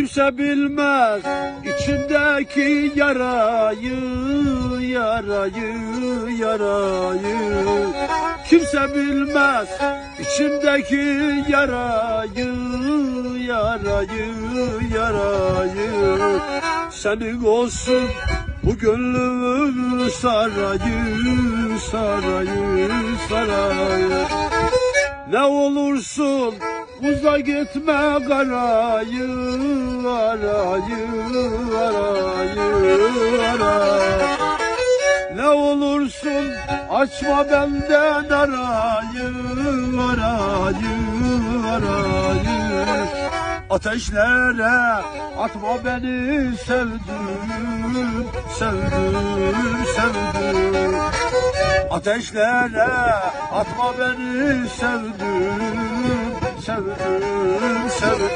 Kimse bilmez içindeki yarayı, yarayı, yarayı. Kimse bilmez içimdeki yarayı, yarayı, yarayı. Senin olsun bu gönlümün sarayı, sarayı, sarayı. Ne olursun uza gitme karayı, arayı, arayı, arayı. Ne olursun açma benden arayı, arayı, arayı. Ateşlere atma beni sevdim, sevdim, sevdim. Ateşlere atma beni sevdim, sevdim, sevdim.